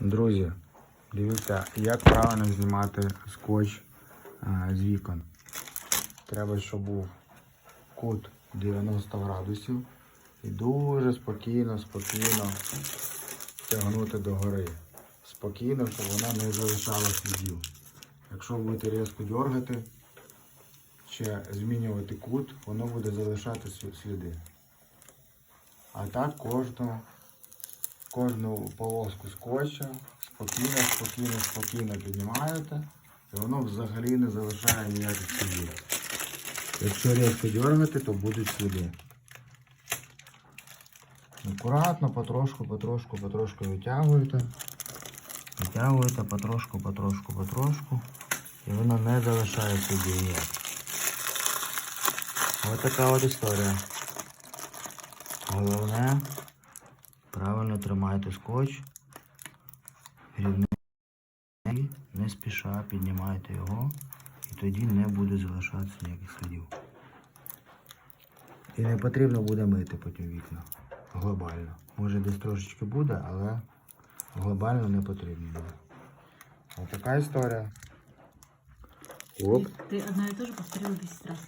Друзі, дивіться, як правильно знімати скотч е, з вікон. Треба, щоб був кут 90 градусів і дуже спокійно, спокійно тягнути догори. Спокійно, щоб вона не залишала слідів. Якщо будете різко дергати чи змінювати кут, воно буде залишати сліди. А так кожну кожну полоску скотча спокійно, спокійно, спокійно піднімаєте, і воно взагалі не залишає ніяких слідів. Якщо різко дергати, то будуть сліди. Акуратно, потрошку, потрошку, потрошку витягуєте. Витягуєте потрошку, потрошку, потрошку. І воно не залишає слідів ніяк. Ось така от історія. Головне, тримайте скотч. Рівненький, не спіша піднімайте його, і тоді не буде залишатися ніяких слідів. І не потрібно буде мити потім вікна. Глобально. Може десь трошечки буде, але глобально не потрібно буде. Ось така історія. Оп. Ты одно и то же повторил 10 раз.